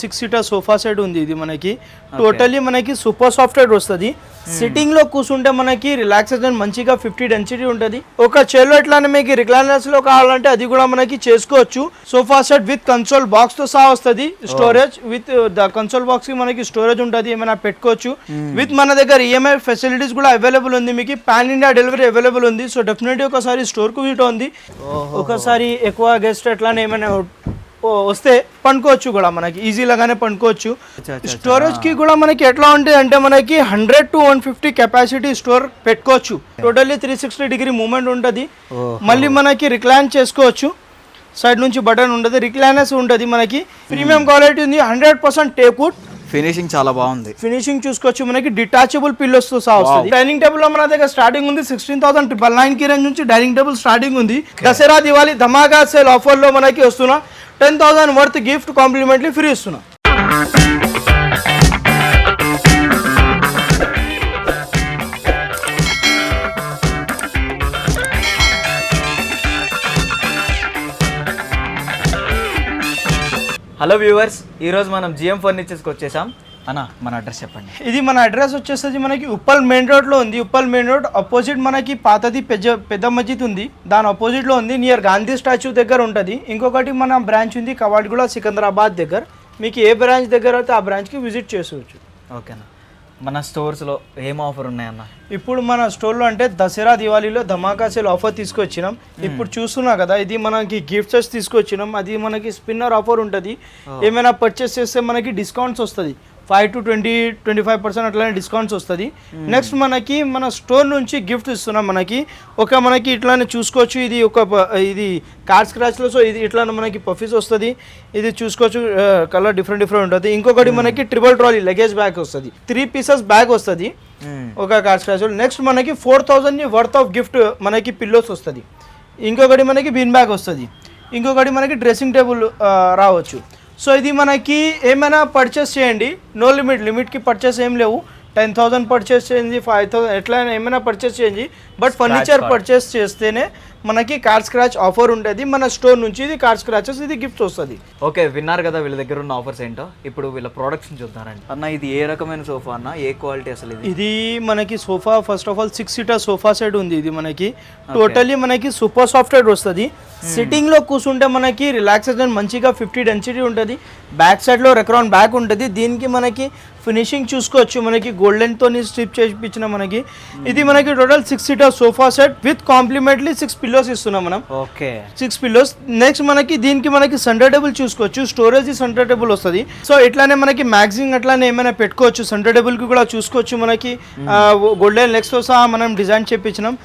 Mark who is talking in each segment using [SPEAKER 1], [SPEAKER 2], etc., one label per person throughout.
[SPEAKER 1] Six seater sofa set ఉంది ఇది మనకి. టోటలీ మనకి సూపర్ సాఫ్ట్వేర్ వస్తుంది. సిట్టింగ్లో కూర్చుంటే మనకి రిలాక్సేషన్ మంచిగా ఫిఫ్టీ డెన్సిటీ ఉంటుంది. ఒక చైర్లో ఎట్లానే మీకు రిక్లైనర్స్లో కావాలంటే అది కూడా మనకి చేసుకోవచ్చు. సోఫా సెట్ విత్ కన్సోల్ బాక్స్తో సహా వస్తుంది. స్టోరేజ్ విత్ ద కన్సోల్ బాక్స్కి మనకి స్టోరేజ్ ఉంటుంది. ఏమైనా పెట్టుకోవచ్చు. విత్ మన దగ్గర E ఈఎంఐ ఫెసిలిటీస్ కూడా అవైలబుల్ ఉంది మీకు. పాన్ ఇండియా డెలివరీ అవైలబుల్ ఉంది. సో డెఫినెట్లీ ఒకసారి స్టోర్కు విజిట్ ఉంది ఒకసారి ఎక్కువ గెస్ట్ ఎట్లానే ఏమైనా వస్తే పండుకోవచ్చు కూడా మనకి. ఈజీ లాగానే పండుకోవచ్చు. స్టోరేజ్కి కూడా మనకి ఎట్లా ఉంటుంది అంటే మనకి hundred to one fifty capacity store పెట్టుకోవచ్చు. Totally three sixty degree movement ఉంటుంది. మళ్ళీ మనకి రిక్లైన్ చేసుకోవచ్చు. సైడ్ నుంచి బటన్ ఉంటుంది రిక్లైనర్స్ ఉంటుంది మనకి. ప్రీమియం క్వాలిటీ ఉంది. హండ్రెడ్ పర్సెంట్ టేక్వుడ్
[SPEAKER 2] ఫినిషింగ్ చాలా బాగుంది.
[SPEAKER 1] ఫినిషింగ్ చూసుకోవచ్చు మనకి డిటాచబుల్ పిల్లోస్తో సహా వస్తుంది. డైనింగ్ టేబుల్లో మన దగ్గర స్టార్టింగ్ ఉంది సిక్స్టీన్ థౌసండ్ ట్రిపుల్ నైన్కి రేంజ్ నుంచి డైనింగ్ టేబుల్ స్టార్టింగ్ ఉంది. దసరా దివాళీ ధమాకా సేల్ ఆఫర్లో మనకి వస్తున్నా. Ten thousand worth gift complimentary free ఇస్తున్నా.
[SPEAKER 2] హలో వ్యూవర్స్ ఈరోజు మనం జిఎం ఫర్నిచర్స్కి వచ్చేసాం. అన్న మన అడ్రస్ చెప్పండి.
[SPEAKER 1] ఇది మన అడ్రస్ వచ్చేసి మనకి ఉప్పల్ మెయిన్ రోడ్లో ఉంది. ఉప్పల్ మెయిన్ రోడ్ అపోజిట్ మనకి పాతది పెద్ద పెద్ద మస్జిద్ ఉంది. దాని అపోజిట్లో ఉంది నియర్ గాంధీ స్టాచ్యూ దగ్గర ఉంటుంది. ఇంకొకటి మన బ్రాంచ్ ఉంది కవాడిగూడ సికింద్రాబాద్ దగ్గర. మీకు ఏ బ్రాంచ్ దగ్గర అయితే ఆ బ్రాంచ్కి విజిట్ చేసుకోవచ్చు.
[SPEAKER 2] ఓకేనా? మన స్టోర్స్లో ఏం ఆఫర్ ఉన్నాయన్న?
[SPEAKER 1] ఇప్పుడు మన స్టోర్లో అంటే దసరా దివాళీలో ధమాకా సేల్ ఆఫర్ తీసుకొచ్చినాం. ఇప్పుడు చూస్తున్నా కదా ఇది మనకి గిఫ్ట్స్ తీసుకొచ్చినాం. అది మనకి స్పిన్నర్ ఆఫర్ ఉంటుంది. ఏమైనా పర్చేస్ చేస్తే మనకి డిస్కౌంట్స్ వస్తుంది. Five to twenty twenty five percent అట్లానే డిస్కౌంట్స్ వస్తుంది. నెక్స్ట్ మనకి మన స్టోర్ నుంచి గిఫ్ట్ ఇస్తున్నాం మనకి. ఒక మనకి ఇట్లానే చూసుకోవచ్చు. ఇది ఒక ఇది కార్ స్క్రాచ్లో సో ఇది ఇట్లా మనకి పఫీస్ వస్తుంది. ఇది చూసుకోవచ్చు కలర్ డిఫరెంట్ డిఫరెంట్ ఉంటుంది. ఇంకొకటి మనకి ట్రిపుల్ ట్రాలీ లగేజ్ బ్యాగ్ వస్తుంది. త్రీ పీసెస్ బ్యాగ్ వస్తుంది. ఒక కార్ స్క్రాచ్ నెక్స్ట్ మనకి four thousand worth of gift మనకి పిల్లోస్ వస్తుంది. ఇంకొకటి మనకి బిన్ బ్యాగ్ వస్తుంది. ఇంకొకటి మనకి డ్రెస్సింగ్ టేబుల్ రావచ్చు. సో ఇది మనకి ఏమైనా పర్చేస్ చేయండి. నో లిమిట్ లిమిట్కి పర్చేస్ ఏం లేవు. టెన్ థౌసండ్ పర్చేస్ చేయండి ఫైవ్ థౌసండ్ ఎట్లయినా ఏమైనా పర్చేస్ చేయండి. బట్ ఫర్నిచర్ పర్చేస్ చేస్తేనే మనకి కార్ స్క్రాచ్ ఆఫర్ ఉంటుంది మన స్టోర్ నుంచి ఇది కార్ స్క్రాచెస్ ఇది గిఫ్ట్ వస్తుంది.
[SPEAKER 2] ఓకే విన్నారు కదా వీళ్ళ దగ్గర ఉన్న ఆఫర్స్ ఏంటో? ఇప్పుడు వీళ్ళ ప్రొడక్ట్స్ చూద్దారండి. అన్న ఇది ఏ రకమైన సోఫా అన్న? ఏ క్వాలిటీ అసలు ఇది?
[SPEAKER 1] ఇది మనకి sofa first of all six seater sofa set ఉంది ఇది మనకి. టోటలీ మనకి సూపర్ సాఫ్ట్వేర్ వస్తుంది. సిట్టింగ్లో కూర్చుంటే మనకి రిలాక్సేషన్ మంచిగా ఫిఫ్టీ డెన్సిటీ ఉంటుంది. బ్యాక్ సైడ్లో రెక్రాన్ బ్యాక్ ఉంటుంది. దీనికి మనకి ఫినిషింగ్ చూసుకోవచ్చు. మనకి గోల్డెన్ తోని స్ట్రిప్ చేయించిన మనకి. ఇది మనకి total six seater sofa set with complimentary six pillows ఇస్తున్నాం మనం.
[SPEAKER 2] ఓకే.
[SPEAKER 1] Six pillows. నెక్స్ట్ మనకి దీనికి మనకి సెంటర్ టేబుల్ చూసుకోవచ్చు. స్టోరేజ్ సెంటర్ టేబుల్ వస్తుంది. సో ఇట్లానే మనకి మ్యాగజిన్ అట్లానే ఏమైనా పెట్టుకోవచ్చు. సెంటర్ టేబుల్కి కూడా చూసుకోవచ్చు మనకి. గోల్డెన్ లెగ్స్తో సహా మనం డిజైన్ చేపించినాం.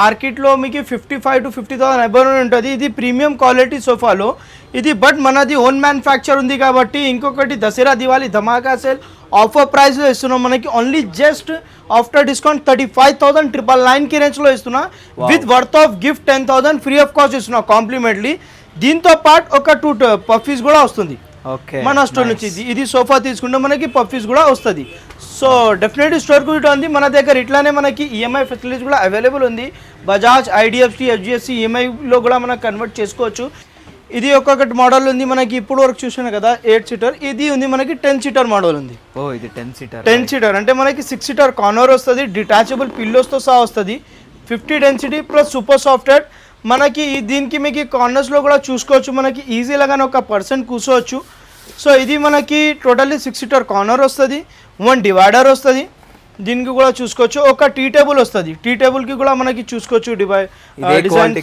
[SPEAKER 1] మార్కెట్లో మీకు fifty five to fifty thousand above ఉంటుంది. ఇది ప్రీమియం క్వాలిటీ సోఫాలో ఇది బట్ మనది ఓన్ మ్యానుఫ్యాక్చర్ ఉంది కాబట్టి ఇంకొకటి Dasara Diwali Dhamaka sale. Offer price ఇస్తున్నాం మనకి. Only just after discount thirty five thousand triple నైన్కి రేంజ్లో ఇస్తున్నా. With worth of gift ten thousand free of cost ఇస్తున్నా కాంప్లిమెంట్లీ దీంతో పాటు ఒక టూ పఫీస్ కూడా వస్తుంది.
[SPEAKER 2] ఓకే.
[SPEAKER 1] మన స్టోర్ నుంచి. ఇది సోఫా తీసుకుంటే మనకి పఫీస్ కూడా వస్తుంది. సో డెఫినెట్లీ స్టోర్ కూడా ఉంది. మన దగ్గర ఇట్లానే మనకి E ఈఎంఐ ఫెసిలిటీస్ కూడా అవైలబుల్ ఉంది. బజాజ్ ఐడిఎఫ్సి హెచ్డిఎఫ్సి ఈఎంఐలో కూడా మనం కన్వర్ట్ చేసుకోవచ్చు. ఇది ఒక్కొక్కటి మోడల్ ఉంది. మనకి ఇప్పుడు వరకు చూసాను కదా ఎయిట్ సీటర్ ఇది ఉంది మనకి టెన్ సీటర్ మోడల్ ఉంది.
[SPEAKER 2] ఓ ఇది టెన్ సీటర్
[SPEAKER 1] టెన్ సీటర్ అంటే మనకి సిక్స్ సీటర్ కార్నర్ వస్తుంది డిటాచబుల్ పిల్లోస్తో సహా వస్తుంది. Fifty density plus super software మనకి దీనికి మీకు కార్నర్స్లో కూడా చూసుకోవచ్చు. మనకి ఈజీ లాగానే ఒక పర్సన్ కూర్చోవచ్చు. సో ఇది మనకి టోటల్లీ సిక్స్ సీటర్ కార్నర్ వస్తుంది. వన్ డివైడర్ వస్తుంది. దీనికి కూడా చూసుకోవచ్చు. ఒక టీ టేబుల్ వస్తుంది. టీ టేబుల్కి కూడా మనకి చూసుకోవచ్చు డివై డిజైన్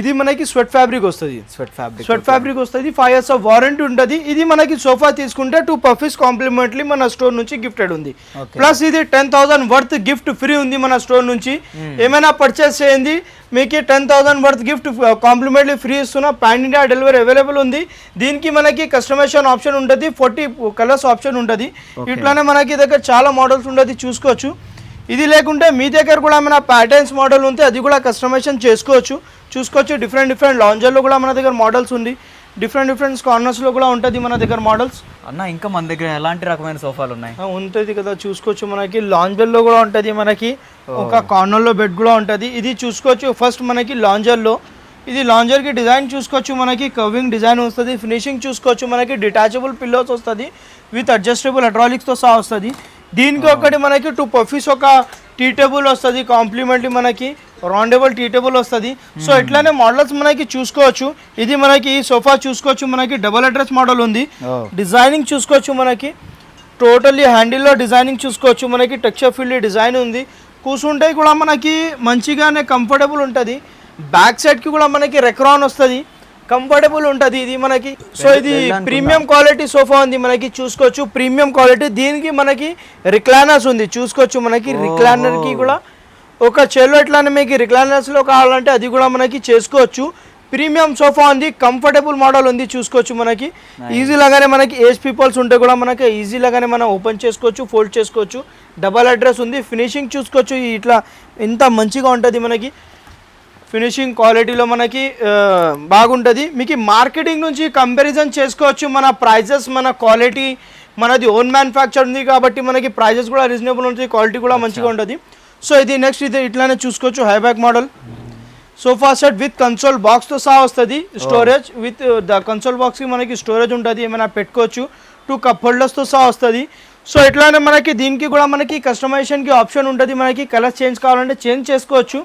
[SPEAKER 1] ఇది మనకి స్వెట్ ఫ్యాబ్రిక్ వస్తుంది.
[SPEAKER 2] స్వెట్ ఫ్యాబ్రిక్
[SPEAKER 1] స్వెట్ ఫ్యాబ్రిక్ వస్తుంది. ఫైవ్ ఇయర్స్ ఆఫ్ వారంటీ ఉంటుంది ఇది మనకి సోఫా తీసుకుంటే టూ పఫీస్ కాంప్లిమెంట్లీ మన స్టోర్ నుంచి గిఫ్టెడ్ ఉంది. ప్లస్ ఇది ten thousand worth gift free ఉంది మన స్టోర్ నుంచి. ఏమైనా పర్చేస్ చేయండి. మీకు ten thousand worth gift complimentary free ఇస్తున్నా పాన్ ఇండియా డెలివరీ అవైలబుల్ ఉంది. దీనికి మనకి కస్టమైజేషన్ ఆప్షన్ ఉంటుంది ఫోర్టీ కలర్స్ ఆప్షన్ ఉంటుంది ఇట్లానే మనకి దగ్గర చాలా మోడల్స్ ఉంటుంది చూసుకోవచ్చు. ఇది లేకుంటే మీ దగ్గర కూడా ఏమైనా ప్యాటర్న్స్ మోడల్ ఉంటే అది కూడా కస్టమైజేషన్ చేసుకోవచ్చు. చూసుకోవచ్చు డిఫరెంట్ డిఫరెంట్ లాంజర్లో కూడా మన దగ్గర మోడల్స్ ఉంది. డిఫరెంట్ డిఫరెంట్ కార్నర్స్లో కూడా ఉంటుంది మన దగ్గర మోడల్స్
[SPEAKER 2] అన్న ఇంకా మన దగ్గర ఎలాంటి రకమైన సోఫాలు ఉన్నాయి?
[SPEAKER 1] ఉంటుంది కదా చూసుకోవచ్చు మనకి. లాంజర్లో కూడా ఉంటుంది మనకి. ఒక కార్నర్లో బెడ్ కూడా ఉంటుంది. ఇది చూసుకోవచ్చు ఫస్ట్ మనకి లాంజర్లో ఇది లాంజర్కి డిజైన్ చూసుకోవచ్చు మనకి. కవింగ్ డిజైన్ వస్తుంది. ఫినిషింగ్ చూసుకోవచ్చు మనకి. డిటాచబుల్ పిల్లోస్ వస్తుంది. విత్ అడ్జస్టబుల్ హైడ్రాలిక్స్తో సహా వస్తుంది. దీనికి ఒకటి మనకి టూ పఫీస్ ఒక టీ టేబుల్ వస్తుంది కాంప్లిమెంట్లీ మనకి రౌండబుల్ టీ టేబుల్ వస్తుంది. సో ఇట్లానే మోడల్స్ మనకి చూసుకోవచ్చు. ఇది మనకి ఈ సోఫా చూసుకోవచ్చు మనకి డబుల్ అడ్రస్ మోడల్ ఉంది. డిజైనింగ్ చూసుకోవచ్చు మనకి. టోటల్లీ హ్యాండిల్లో డిజైనింగ్ చూసుకోవచ్చు మనకి. టెక్స్చర్ ఫీల్డ్ డిజైన్ ఉంది. కూర్చుంటే కూడా మనకి మంచిగానే కంఫర్టబుల్ ఉంటుంది. బ్యాక్ సైడ్కి కూడా మనకి రెక్రాన్ వస్తుంది. కంఫర్టబుల్ ఉంటుంది ఇది మనకి. సో ఇది ప్రీమియం క్వాలిటీ సోఫా ఉంది మనకి చూసుకోవచ్చు. ప్రీమియం క్వాలిటీ దీనికి మనకి రిక్లైనర్స్ ఉంది. చూసుకోవచ్చు మనకి రిక్లైనర్కి కూడా. ఒక చెల్లో ఎట్లానే మీకు రిక్లైనర్స్లో కావాలంటే అది కూడా మనకి చేసుకోవచ్చు. ప్రీమియం సోఫా ఉంది కంఫర్టబుల్ మోడల్ ఉంది చూసుకోవచ్చు మనకి. ఈజీ లాగానే మనకి ఏజ్ పీపుల్స్ ఉంటే కూడా మనకి ఈజీ లాగానే మనం ఓపెన్ చేసుకోవచ్చు ఫోల్డ్ చేసుకోవచ్చు. డబల్ అడ్రస్ ఉంది ఫినిషింగ్ చూసుకోవచ్చు. ఇట్లా ఎంత మంచిగా ఉంటుంది మనకి. ఫినిషింగ్ క్వాలిటీలో మనకి బాగుంటుంది. మీకు మార్కెటింగ్ నుంచి కంపారిజన్ చేసుకోవచ్చు. మన ప్రైజెస్ మన క్వాలిటీ మనది ఓన్ మ్యానుఫ్యాక్చర్ ఉంది కాబట్టి మనకి ప్రైజెస్ కూడా రీజనబుల్ ఉంటుంది క్వాలిటీ కూడా మంచిగా ఉంటుంది. సో ఇది నెక్స్ట్ ఇది ఇట్లానే చూసుకోవచ్చు high back model sofa set with console బాక్స్తో సహా వస్తుంది. స్టోరేజ్ విత్ ద కన్సోల్ బాక్స్కి మనకి స్టోరేజ్ ఉంటుంది ఏమైనా పెట్టుకోవచ్చు. టూ కప్ హోల్డర్స్తో సహా వస్తుంది. సో ఇట్లానే మనకి దీనికి కూడా మనకి కస్టమైజేషన్కి ఆప్షన్ ఉంటుంది. మనకి కలర్ చేంజ్ కావాలంటే చేంజ్ చేసుకోవచ్చు.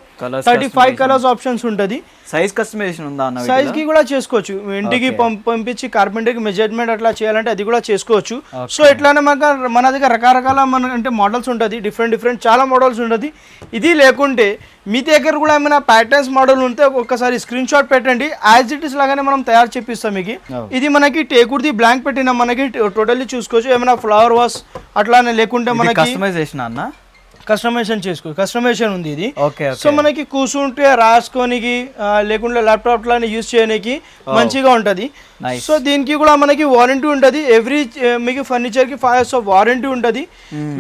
[SPEAKER 1] థర్టీ ఫైవ్ కలర్స్ ఆప్షన్స్ ఉంటుంది.
[SPEAKER 2] సైజ్ కస్టమైజేషన్ ఉందా అన్న
[SPEAKER 1] సైజ్కి కూడా చేసుకోవచ్చు. ఇంటికి పంపించి కార్పెంటర్కి మెజర్మెంట్ అట్లా చేయాలంటే అది కూడా చేసుకోవచ్చు. సో ఇట్లానే మన మన దగ్గర రకరకాల మన అంటే మోడల్స్ ఉంటుంది. డిఫరెంట్ డిఫరెంట్ చాలా మోడల్స్ ఉంటుంది. ఇది లేకుంటే మీ దగ్గర కూడా ఏమైనా ప్యాటర్న్స్ మోడల్ ఉంటే ఒక్కసారి స్క్రీన్ షాట్ పెట్టండి. యాజ్ ఇట్ ఇస్ లాగానే మనం తయారు చేపిస్తాం మీకు. ఇది మనకి టేకుర్ది బ్లాంక్ పెట్టిన. మనకి టోటల్లీ చూసుకోవచ్చు. ఏమైనా ఫ్లవర్ వాస్ అట్లానే లేకుంటే మనకి
[SPEAKER 2] కస్టమైజేషన్ అన్న?
[SPEAKER 1] కస్టమైజేషన్ చేసుకో కస్టమైజేషన్ ఉంది ఇది.
[SPEAKER 2] ఓకే
[SPEAKER 1] సో మనకి కూర్చుంటే రాసుకోనికి లేకుంటే ల్యాప్టాప్ లాని యూస్ చేయడానికి మంచిగా ఉంటుంది. సో దీనికి కూడా మనకి వారంటీ ఉంటుంది. ఎవ్రీ మీకు ఫర్నిచర్కి ఫైవ్ ఇయర్స్ ఆఫ్ వారంటీ ఉంటుంది.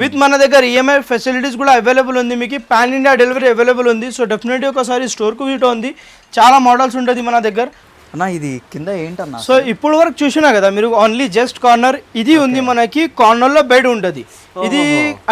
[SPEAKER 1] విత్ మన దగ్గర E ఈఎంఐ ఫెసిలిటీస్ కూడా అవైలబుల్ ఉంది. మీకు పాన్ ఇండియా డెలివరీ అవైలబుల్ ఉంది. సో డెఫినెట్గా ఒకసారి స్టోర్కు విజిట్ ఉంది. చాలా మోడల్స్ ఉంటుంది మన దగ్గర.
[SPEAKER 2] అన్న ఇది కింద ఏంటన్నా?
[SPEAKER 1] సో ఇప్పుడు వరకు చూసినా కదా మీరు ఓన్లీ జస్ట్ కార్నర్ ఇది ఉంది మనకి కార్నర్లో బెడ్ ఉంటుంది. ఇది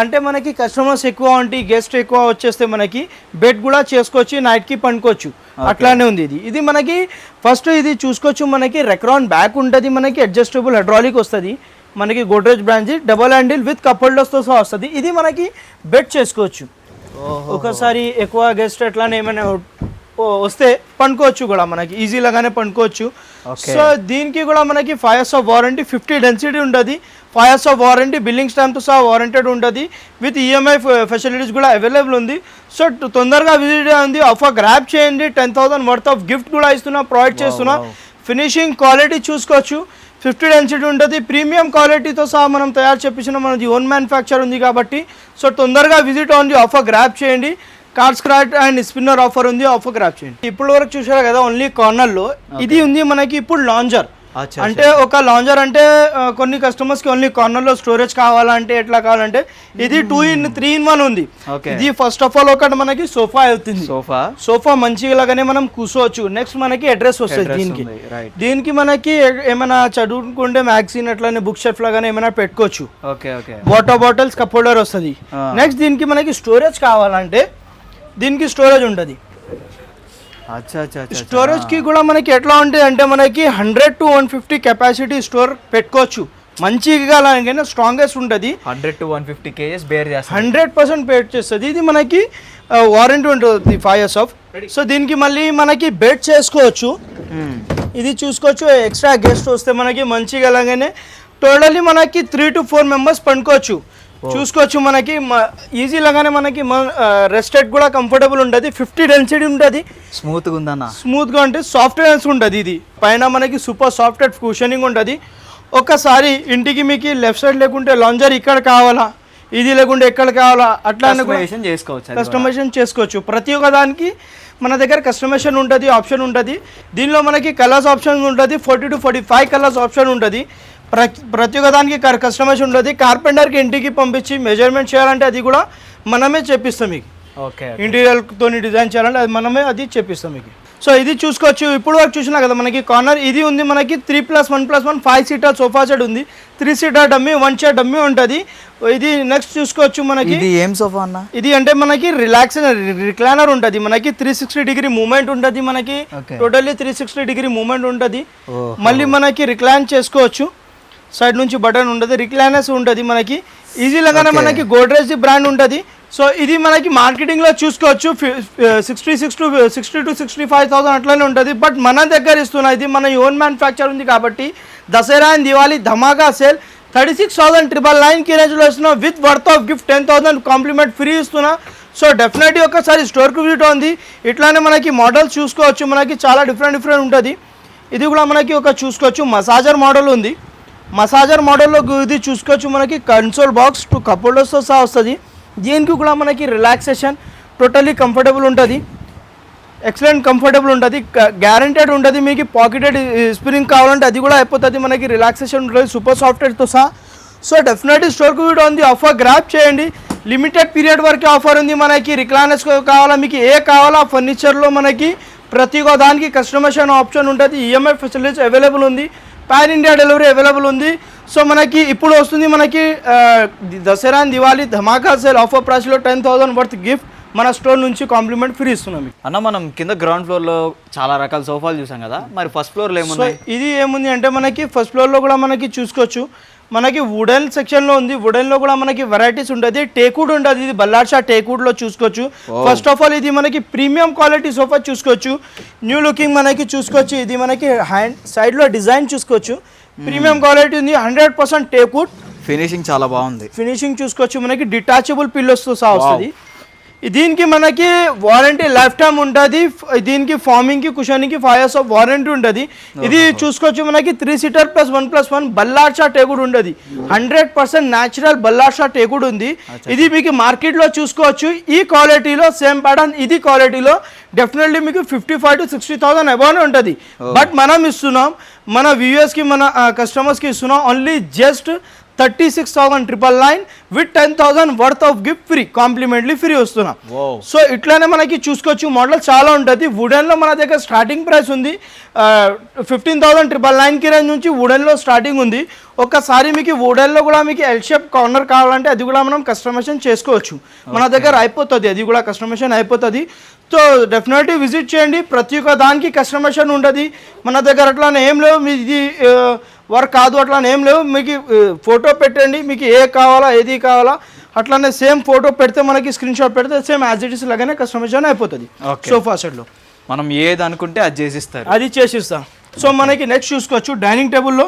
[SPEAKER 1] అంటే మనకి కస్టమర్స్ ఎక్కువ ఉంటే గెస్ట్ ఎక్కువ వచ్చేస్తే మనకి బెడ్ కూడా చేసుకోవచ్చు నైట్కి పండుకోవచ్చు. అట్లానే ఉంది ఇది. ఇది మనకి ఫస్ట్ ఇది చూసుకోవచ్చు మనకి రెక్రాన్ బ్యాక్ ఉంటుంది మనకి అడ్జస్టబుల్ హైడ్రాలిక్ వస్తుంది. మనకి Godrej branch double handle with cup హోల్డర్స్తో సహా వస్తుంది. ఇది మనకి బెడ్ చేసుకోవచ్చు. ఒకసారి ఎక్కువ గెస్ట్ అట్లానే ఏమైనా వస్తే పండుకోవచ్చు కూడా మనకి. ఈజీ లాగానే పండుకోవచ్చు సో దీనికి కూడా మనకి five years of warranty fifty density ఉంటుంది five years of warranty billing స్టాంప్తో సహా వారంటెడ్ ఉంటుంది విత్ ఈఎంఐ ఫెసిలిటీస్ కూడా అవైలబుల్ ఉంది. సో తొందరగా విజిట్ ఉంది. ఆఫర్ గ్రాప్ చేయండి. Ten thousand worth of gift కూడా ఇస్తున్నా ప్రొవైడ్ చేస్తున్నా. ఫినిషింగ్ క్వాలిటీ చూసుకోవచ్చు. ఫిఫ్టీ డెన్సిటీ ఉంటుంది ప్రీమియం క్వాలిటీతో సహా మనం తయారు చేపించిన మనది ఓన్ మ్యానుఫ్యాక్చర్ ఉంది కాబట్టి. సో తొందరగా విజిట్ ఉంది ఆఫర్ గ్రాప్ చేయండి. Card scratch and spinner offer ఉంది ఆఫర్ గ్రాప్ చేయండి. ఇప్పుడు వరకు చూసారు కదా ఓన్లీ కార్నర్లో ఇది ఉంది మనకి ఇప్పుడు లాంజర్ అంటే ఒక లాంజర్ అంటే కొన్ని customers కి ఓన్లీ కార్నర్లో స్టోరేజ్ కావాలంటే ఎట్లా కావాలంటే ఇది two in three in one ఉంది. ఇది ఫస్ట్ ఆఫ్ ఆల్ ఒకటి మనకి సోఫా అవుతుంది.
[SPEAKER 2] సోఫా
[SPEAKER 1] సోఫా మంచిగా లాగానే మనం కూర్చోవచ్చు. నెక్స్ట్ మనకి అడ్రస్ వస్తుంది దీనికి. దీనికి మనకి ఏమైనా చదువుకుంటే మ్యాగజైన్ అట్లానే బుక్ షెల్ఫ్ లాగానే ఏమైనా పెట్టుకోవచ్చు. వాటర్ బాటిల్స్ కప్ హోల్డర్ వస్తుంది. నెక్స్ట్ దీనికి మనకి స్టోరేజ్ కావాలంటే దీనికి స్టోరేజ్ ఉంటుంది.
[SPEAKER 2] అచ్చా అచ్చా అచ్చా
[SPEAKER 1] స్టోరేజ్కి కూడా మనకి ఎట్లా ఉంటుంది అంటే మనకి hundred to one fifty capacity store పెట్టుకోవచ్చు. మంచిగా అలాగే స్ట్రాంగెస్ట్ ఉంటుంది.
[SPEAKER 2] Hundred to one fifty KGs bear చేస్తాను
[SPEAKER 1] హండ్రెడ్ పర్సెంట్ పేడ్ చేస్తుంది. ఇది మనకి వారంటీ ఉంటుంది ఫైవ్ ఇయర్స్ ఆఫ్ సో దీనికి మళ్ళీ మనకి బెడ్ చేసుకోవచ్చు. ఇది చూసుకోవచ్చు ఎక్స్ట్రా గెస్ట్ వస్తే మనకి మంచిగా అలాగనే టోటల్లీ మనకి త్రీ టు ఫోర్ మెంబర్స్ పండుకోవచ్చు. చూసుకోవచ్చు మనకి ఈజీ లాగానే మనకి రెస్టెడ్ కూడా కంఫర్టబుల్ ఉంటుంది ఫిఫ్టీ డెన్సిటీ ఉంటుంది
[SPEAKER 2] స్మూత్గా ఉందన్న.
[SPEAKER 1] స్మూత్గా అంటే సాఫ్ట్వేర్స్ ఉంటుంది ఇది. పైన మనకి సూపర్ సాఫ్ట్వేర్ కుషనింగ్ ఉంటుంది ఒకసారి ఇంటికి మీకు లెఫ్ట్ సైడ్ లేకుంటే లాంజర్ ఇక్కడ కావాలా ఇది లేకుంటే ఎక్కడ కావాలా అట్లా
[SPEAKER 2] చేసుకోవచ్చు.
[SPEAKER 1] కస్టమైజేషన్ చేసుకోవచ్చు. ప్రతి ఒక్క దానికి మన దగ్గర కస్టమైజేషన్ ఉంటుంది ఆప్షన్ ఉంటుంది దీనిలో మనకి కలర్స్ ఆప్షన్ ఉంటుంది forty to forty five colours option ఉంటుంది ప్రతి ప్రతి ఒక్క దానికి కస్టమైజేషన్ ఉంటుంది కార్పెంటర్కి ఇంటికి పంపించి మెజర్మెంట్ చేయాలంటే అది కూడా మనమే చెప్పిస్తాం మీకు.
[SPEAKER 2] ఓకే
[SPEAKER 1] ఇంటీరియర్తో డిజైన్ చేయాలంటే అది మనమే అది చెప్పిస్తాం మీకు. సో ఇది చూసుకోవచ్చు. ఇప్పుడు వరకు చూసినా కదా మనకి కార్నర్ ఇది ఉంది మనకి three plus one plus one five seater sofa set ఉంది. Three seater dummy one chair dummy ఉంటుంది. ఇది నెక్స్ట్ చూసుకోవచ్చు మనకి.
[SPEAKER 2] ఇది ఏం సోఫా అన్న?
[SPEAKER 1] ఇది అంటే మనకి రిలాక్స్ రిక్లైనర్ ఉంటుంది. మనకి త్రీ సిక్స్టీ డిగ్రీ మూమెంట్ ఉంటుంది మనకి. Totally three sixty degree moment ఉంటుంది. మళ్ళీ మనకి రిక్లైన్ చేసుకోవచ్చు. సైడ్ నుంచి బటన్ ఉంటుంది రిక్లైనర్స్ ఉంటుంది మనకి.
[SPEAKER 2] Okay.
[SPEAKER 1] మనకి గోడ్రేజ్ బ్రాండ్ ఉంటుంది. సో ఇది మనకి మార్కెటింగ్లో చూసుకోవచ్చు sixty six to sixty two sixty five thousand అట్లనే ఉంటుంది. బట్ మన దగ్గర ఇస్తున్న ఇది మన ఓన్ మ్యానుఫ్యాక్చర్ ఉంది కాబట్టి Dasara and Diwali dhamaka sale. Thirty six thousand triple నైన్కి రేంజ్లో ఇస్తున్నా with worth of gift ten thousand compliment free ఇస్తున్నా. సో డెఫినెట్లీ ఒకసారి స్టోర్కి విజిట్ ఉంది ఇట్లానే మనకి మోడల్స్ చూసుకోవచ్చు మనకి చాలా డిఫరెంట్ డిఫరెంట్ ఉంటుంది. ఇది కూడా మనకి ఒక చూసుకోవచ్చు మసాజర్ మోడల్ ఉంది. మసాజర్ మోడల్లో ఇది చూసుకోవచ్చు మనకి. కన్సోల్ బాక్స్ టూ కపుల్స్తో సహా వస్తుంది. దీనికి కూడా మనకి రిలాక్సేషన్ టోటలీ కంఫర్టబుల్ ఉంటుంది. ఎక్సలెంట్ కంఫర్టబుల్ ఉంటుంది. గ్యారంటెడ్ ఉంటుంది మీకు. పాకెటెడ్ స్ప్రింగ్ కావాలంటే అది కూడా అయిపోతుంది మనకి. రిలాక్సేషన్ ఉంటుంది. సూపర్ సాఫ్ట్వేర్తో సహా. సో డెఫినెట్లీ స్టోర్కి కూడా ఉంది. ఆఫర్ గ్రాప్ చేయండి. లిమిటెడ్ పీరియడ్ వరకే ఆఫర్ ఉంది మనకి. రిక్లైనర్స్ కావాలా మీకు ఏ కావాలా ఫర్నిచర్లో మనకి ప్రతి ఒక్క దానికి కస్టమైజేషన్ ఆప్షన్ ఉంటుంది. ఈఎంఐ ఫెసిలిటీస్ అవైలబుల్ ఉంది. పాన్ ఇండియా డెలివరీ అవైలబుల్ ఉంది. సో మనకి ఇప్పుడు వస్తుంది మనకి దసరా దివాళీ ధమాకా సేల్ ఆఫర్ ప్రైస్లో టెన్ థౌసండ్ వర్త్ గిఫ్ట్ మన స్టోర్ నుంచి కాంప్లిమెంట్ ఫ్రీ ఇస్తున్నాం
[SPEAKER 2] అన్న మనం కింద గ్రౌండ్ ఫ్లోర్లో చాలా రకాల సోఫాలు చూసాం కదా మరి ఫస్ట్ ఫ్లోర్లో
[SPEAKER 1] సో
[SPEAKER 2] ఏమున్నాయి
[SPEAKER 1] ఇది ఏముంది అంటే మనకి ఫస్ట్ ఫ్లోర్లో కూడా మనకి చూసుకోవచ్చు. మనకి వుడెన్ సెక్షన్లో ఉంది. వుడెన్లో కూడా మనకి వెరైటీస్ ఉంటుంది టేకుడ్ ఉంటుంది ఇది బల్లార్షా టేకుడ్లో చూసుకోవచ్చు. ఫస్ట్ ఆఫ్ ఆల్ ఇది మనకి ప్రీమియం క్వాలిటీ సోఫా చూసుకోవచ్చు. న్యూ లుకింగ్ మనకి చూసుకోవచ్చు. ఇది మనకి హ్యాండ్ సైడ్లో డిజైన్ చూసుకోవచ్చు. ప్రీమియం క్వాలిటీ ఉంది. హండ్రెడ్ పర్సెంట్ టేకుడ్
[SPEAKER 2] ఫినిషింగ్ చాలా బాగుంది.
[SPEAKER 1] ఫినిషింగ్ చూసుకోవచ్చు. మనకి డిటాచబుల్ పిల్లోస్తో సహా వస్తుంది. దీనికి మనకి వారంటీ లైఫ్ టైం ఉంటుంది దీనికి ఫార్మింగ్కి కుషనింగ్కి ఫైవ్ ఇయర్స్ ఆఫ్ వారంటీ ఉంటుంది. ఇది చూసుకోవచ్చు మనకి three seater plus one plus one Ballarsha teakwood ఉండదు hundred percent natural Ballarsha teakwood ఉంది. ఇది మీకు మార్కెట్లో చూసుకోవచ్చు. ఈ క్వాలిటీలో సేమ్ ప్యాటర్న్ ఇది క్వాలిటీలో డెఫినెట్లీ మీకు fifty five to sixty thousand above ఉంటుంది బట్ మనం ఇస్తున్నాం మన వ్యూయర్స్కి మన కస్టమర్స్కి ఇస్తున్నాం only just thirty six thousand triple nine with ten thousand worth of gift free complimentary free వస్తున్నాం. సో ఇట్లానే మనకి చూసుకోవచ్చు మోడల్ చాలా ఉంటుంది. వుడెన్లో మన దగ్గర స్టార్టింగ్ ప్రైస్ ఉంది. ఫిఫ్టీన్ థౌసండ్ ట్రిపుల్ నైన్కి రేంజ్ నుంచి వుడెన్లో స్టార్టింగ్ ఉంది. ఒక్కసారి మీకు వుడెన్లో కూడా మీకు ఎల్ షేప్ కార్నర్ కావాలంటే అది కూడా మనం కస్టమైజేషన్ చేసుకోవచ్చు. మన దగ్గర అయిపోతుంది అది కూడా కస్టమైజేషన్ అయిపోతుంది. సో డెఫినెట్లీ విజిట్ చేయండి. ప్రతి ఒక్క దానికి కస్టమైజేషన్ ఉంటుంది. మన దగ్గర అట్లానే ఏం లేవు. మీ ఇది వర్క్ కాదు అట్లానే ఏం లేవు. మీకు ఫోటో పెట్టండి. మీకు ఏ కావాలా ఏది కావాలా అట్లానే సేమ్ ఫోటో పెడితే మనకి స్క్రీన్ షాట్ పెడితే సేమ్ యాజ్ ఇట్ ఇస్ లాగానే కస్టమైజేషన్ అయిపోతుంది. సోఫా సెట్లో
[SPEAKER 2] మనం ఏది అనుకుంటే అది చేసిస్తారు.
[SPEAKER 1] అది చేసిస్తాం. సో మనకి నెక్స్ట్ చూసుకోవచ్చు డైనింగ్ టేబుల్లో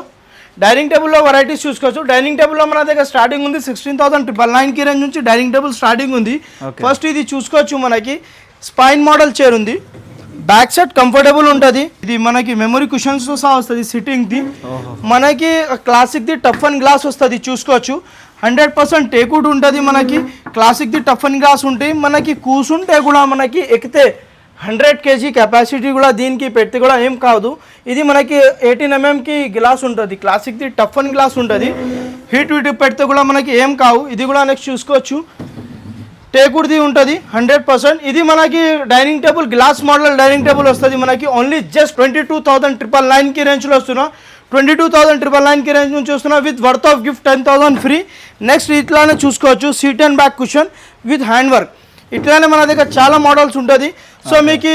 [SPEAKER 1] డైనింగ్ టేబుల్లో వెరైటీస్ చూసుకోవచ్చు. డైనింగ్ టేబుల్లో మన దగ్గర స్టార్టింగ్ ఉంది సిక్స్టీన్ థౌసండ్ ట్రిపుల్ నైన్కి రేంజ్ నుంచి డైనింగ్ టేబుల్ స్టార్టింగ్ ఉంది. ఫస్ట్ ఇది చూసుకోవచ్చు మనకి. స్పైన్ మోడల్ చైర్ ఉంది. బ్యాక్ సైడ్ కంఫర్టబుల్ ఉంటుంది. ఇది మనకి మెమరీ కుషన్స్తో సహా వస్తుంది సిట్టింగ్ ది. మనకి classic the tough and glass వస్తుంది చూసుకోవచ్చు. హండ్రెడ్ పర్సెంట్ టేకుడ్ ఉంటుంది మనకి. Classic the tough and glass ఉంటాయి మనకి కూసుంటే కూడా మనకి ఎక్కితే హండ్రెడ్ కేజీ కెపాసిటీ కూడా దీనికి పెడితే కూడా ఏం కాదు. ఇది మనకి ఎయిటీన్ ఎంఎంకి గ్లాస్ ఉంటుంది. Classic the tough and glass ఉంటుంది. హీట్ వీట్ పెడితే కూడా మనకి ఏం కావు. ఇది కూడా నెక్స్ట్ చూసుకోవచ్చు. టేకుడిది ఉంటుంది హండ్రెడ్ పర్సెంట్. ఇది మనకి dining table glass model dining table వస్తుంది మనకి. Only just twenty two thousand triple నైన్కి రేంజ్లో వస్తున్నాం. ట్వంటీ టూ థౌసండ్ ట్రిపుల్ నైన్కి రేంజ్ నుంచి వస్తున్నా with worth of gift ten thousand free next ఇట్లానే చూసుకోవచ్చు. Seat and back cushion with hand work ఇట్లానే మన దగ్గర చాలా మోడల్స్ ఉంటుంది. సో మీకు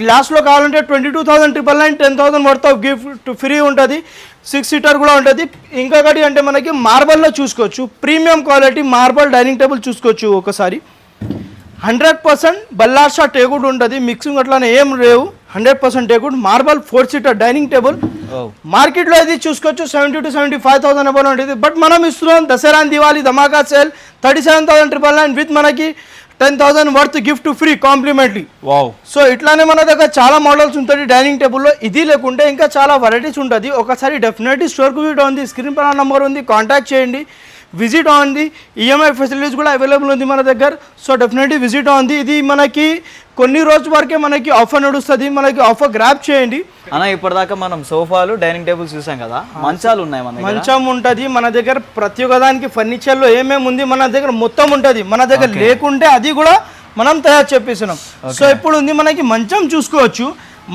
[SPEAKER 1] గ్లాస్లో కావాలంటే twenty two thousand triple nine ten thousand worth of gift free ఉంటుంది. సిక్స్ సీటర్ కూడా ఉంటుంది. ఇంకొకటి అంటే మనకి మార్బల్లో చూసుకోవచ్చు. Premium quality marble dining table చూసుకోవచ్చు ఒకసారి. హండ్రెడ్ పర్సెంట్ బల్లార్షా టేకుడ్ ఉంటుంది. మిక్సింగ్ అట్లానే ఏం లేవు. Hundred percent teakwood marble four seater dining table మార్కెట్లో ఇది చూసుకోవచ్చు. Seventy to seventy five thousand above ఉంటుంది. బట్ మనం ఇస్తున్నాం Dasara Diwali dhamaka sale thirty seven thousand triple nine with మనకి ten thousand worth gift free complimentary.
[SPEAKER 2] Wow.
[SPEAKER 1] So ఇట్లానే మన దగ్గర చాలా మోడల్స్ ఉంటుంది డైనింగ్ టేబుల్లో. ఇది లేకుంటే ఇంకా చాలా వెరైటీస్ ఉంటుంది. ఒకసారి డెఫినెట్లీ స్టోర్కి విజిట్ ఉంది స్క్రీన్ పైన నంబర్ ఉంది. కాంటాక్ట్ చేయండి. విజిట్ ఉంది ఈఎంఐ ఫెసిలిటీస్ కూడా అవైలబుల్ ఉంది మన దగ్గర. సో డెఫినెట్లీ విజిట్ ఉంది ఇది మనకి కొన్ని రోజు వరకే మనకి ఆఫర్ నడుస్తుంది. మనకి ఆఫర్ గ్రాప్ చేయండి.
[SPEAKER 2] అన్న ఇప్పటిదాకా మనం సోఫాలు డైనింగ్ టేబుల్స్ చూసాం కదా? మంచాలు ఉన్నాయి మన
[SPEAKER 1] మంచం ఉంటుంది. మన దగ్గర ప్రతి ఒక్క దానికి ఫర్నిచర్లో ఏమేమి ఉంది మన దగ్గర మొత్తం ఉంటుంది. మన దగ్గర లేకుంటే అది కూడా మనం తయారు చేపిస్తున్నాం. సో ఇప్పుడు ఉంది మనకి మంచం చూసుకోవచ్చు.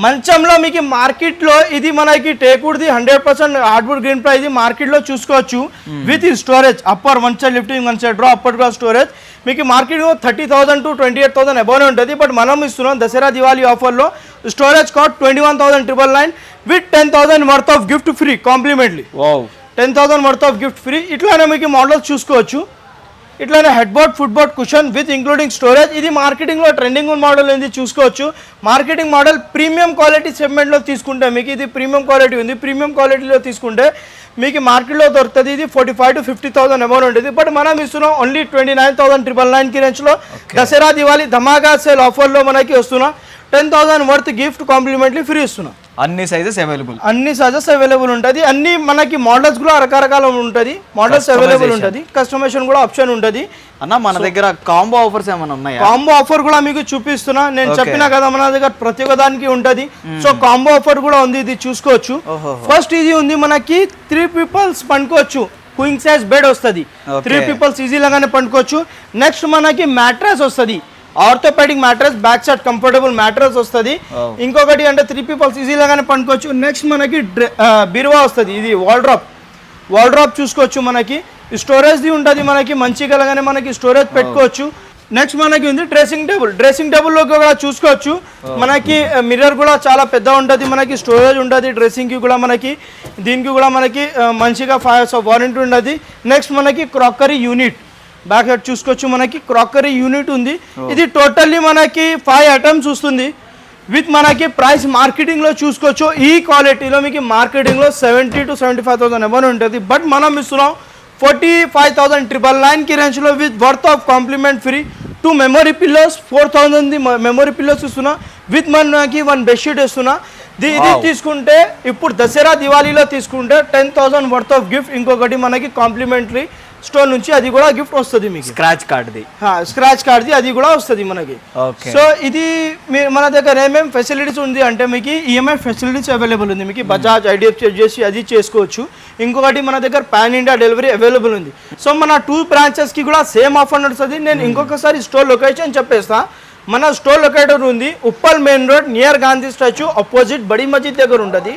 [SPEAKER 1] మంచంలో మీకు మార్కెట్లో ఇది మనకి టేకుడ్ది hundred percent hardwood green ply ఇది మార్కెట్లో చూసుకోవచ్చు. With storage upper one side lifting one side drawer upper drawer storage మీకు మార్కెట్లో thirty thousand to twenty eight thousand అబౌనే ఉంటుంది. బట్ మనం ఇస్తున్నాం దసరా దివాళీ ఆఫర్లో storage cost twenty one thousand triple nine with ten thousand worth of gift free complimentary
[SPEAKER 2] wow
[SPEAKER 1] ten thousand worth of gift free ఇట్లానే మీకు models చూసుకోవచ్చు. ఇట్లానే head board foot board cushion with including storage. ఇది మార్కెటింగ్లో trending model ఉంది చూసుకోవచ్చు. Marketing model premium quality సెగ్మెంట్లో తీసుకుంటే మీకు ఇది ప్రీమియం క్వాలిటీ ఉంది. ప్రీమియం క్వాలిటీలో తీసుకుంటే మీకు మార్కెట్లో దొరుకుతుంది. ఇది forty five to fifty thousand amount ఉంటుంది. బట్ మనం ఇస్తున్నాం only twenty nine thousand triple నైన్కి రేంజ్లో దసరా దివాళీ ధమాకా సేల్ ఆఫర్లో మనకి వస్తున్నాం. Ten thousand worth gift complimentary free ఇస్తున్నాం.
[SPEAKER 2] అన్ని సైజెస్ అవైలబుల్
[SPEAKER 1] అన్ని సజెస్ అవైలబుల్ ఉంటుంది. అన్ని మనకి మోడల్స్ కూడా రకరకాల ఉంటుంది. మోడల్స్ అవైలబుల్ ఉంటుంది. కస్టమైజేషన్ కూడా ఆప్షన్ ఉంటుంది.
[SPEAKER 2] అన్న మన దగ్గర కాంబో ఆఫర్స్ ఏమైనా ఉన్నాయా?
[SPEAKER 1] కాంబో ఆఫర్ కూడా మీకు చూపిస్తున్నా. నేను. చెప్పిన కదా మన దగ్గర ప్రతి ఒక్క దానికి ఉంటుంది సో కాంబో ఆఫర్ కూడా ఉంది. ఇది చూసుకోవచ్చు. ఫస్ట్ ఇది ఉంది మనకి త్రీ పీపుల్స్ పండుకోవచ్చు. క్వీన్ సైజ్ బెడ్ వస్తుంది. త్రీ పీపుల్స్ ఈజీలాగానే పండుకోవచ్చు. నెక్స్ట్ మనకి మ్యాట్రెస్ వస్తుంది. Orthopedic mattress back side comfortable mattress వస్తుంది. ఇంకొకటి అంటే త్రీ పీపుల్స్ ఈజీలాగానే పండుకోవచ్చు. నెక్స్ట్ మనకి బీరువా వస్తుంది. ఇది వాల్డ్రాప్ వాల్డ్రాప్ చూసుకోవచ్చు మనకి. స్టోరేజ్ది ఉంటుంది మనకి. మంచి కలగానే మనకి స్టోరేజ్ పెట్టుకోవచ్చు. నెక్స్ట్ మనకి ఉంది డ్రెస్సింగ్ టేబుల్ డ్రెస్సింగ్ టేబుల్లో కూడా చూసుకోవచ్చు మనకి మిర్రర్ కూడా చాలా పెద్ద ఉంటుంది మనకి. స్టోరేజ్ ఉంటుంది డ్రెస్సింగ్కి కూడా మనకి. దీనికి కూడా మనకి మంచిగా ఫైవ్ వారంటీ ఉంటుంది. నెక్స్ట్ మనకి క్రాకరీ యూనిట్ బ్యాక్ సైడ్ చూసుకోవచ్చు మనకి. క్రాకరీ యూనిట్ ఉంది. ఇది టోటల్లీ మనకి ఫైవ్ ఐటమ్స్ వస్తుంది. విత్ మనకి ప్రైస్ మార్కెటింగ్లో చూసుకోవచ్చు. ఈ క్వాలిటీలో మీకు మార్కెటింగ్లో seventy to seventy five thousand amount ఉంటుంది. బట్ మనం ఇస్తున్నాం ఫార్టీ ఫైవ్ థౌసండ్ ట్రిపుల్ నైన్కి రేంజ్లో with worth of compliment free two memory pillows four thousand memory pillows ఇస్తున్నా. విత్ మనకి వన్ బెడ్షీట్ ఇస్తున్నా. ది- ఇది. తీసుకుంటే ఇప్పుడు దసరా దివాళీలో తీసుకుంటే ten thousand worth of gift ఇంకొకటి మనకి కాంప్లిమెంటరీ స్టోర్ నుంచి అది కూడా గిఫ్ట్ వస్తుంది మీకు.
[SPEAKER 2] స్క్రాచ్ కార్డ్ది
[SPEAKER 1] స్క్రాచ్ కార్డ్ది అది కూడా వస్తుంది మనకి. సో ఇది మన దగ్గర ఏమేమి ఫెసిలిటీస్ ఉంది అంటే మీకు ఈఎంఐ ఫెసిలిటీస్ అవైలబుల్ ఉంది. మీకు బజాజ్ ఐడిఎఫ్సి చేసి అది చేసుకోవచ్చు. ఇంకొకటి మన దగ్గర పాన్ ఇండియా డెలివరీ అవైలబుల్ ఉంది. సో మన టూ బ్రాంచెస్కి కూడా సేమ్ ఆఫర్ నడుస్తుంది. నేను ఇంకొకసారి స్టోర్ లొకేషన్ చెప్పేస్తా. మన స్టోర్ లొకేటర్ ఉంది Uppal main road near Gandhi statue opposite Badi Masjid దగ్గర ఉంటుంది.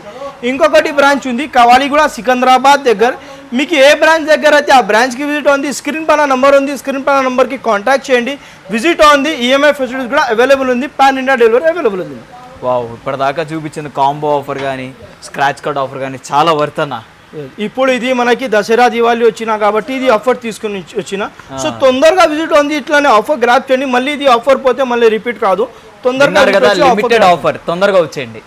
[SPEAKER 1] ఇంకొకటి బ్రాంచ్ ఉంది కవాలిగూడ సికింద్రాబాద్ దగ్గర. మీకు ఏ బ్రాంచ్ దగ్గర అయితే ఆ బ్రాంచ్కి విజిట్ ఉంది స్క్రీన్ పైన నంబర్ ఉంది స్క్రీన్ పైన నంబర్కి కాంటాక్ట్ చేయండి. విజిట్ ఉంది ఈఎంఐ ఫెసిలిటీస్ కూడా అవైలబుల్ ఉంది పాన్ ఇండియా డెలివరీ అవైలబుల్ ఉంది.
[SPEAKER 2] వావ్ ఇప్పటిదాకా చూపించిన కాంబో ఆఫర్ కానీ స్క్రాచ్ కార్డ్ ఆఫర్ కానీ చాలా వర్త్ అన్నా.
[SPEAKER 1] ఇప్పుడు ఇది మనకి దసరా దివాళీ వచ్చిన కాబట్టి ఇది ఆఫర్ తీసుకుని వచ్చి- వచ్చిన. సో తొందరగా విజిట్ ఉంది ఇట్లానే ఆఫర్ గ్రాప్ చేయండి. మళ్ళీ ఇది ఆఫర్ పోతే మళ్ళీ రిపీట్ కాదు. తొందరగా
[SPEAKER 2] లిమిటెడ్ ఆఫర్ తొందరగా వచ్చేయండి.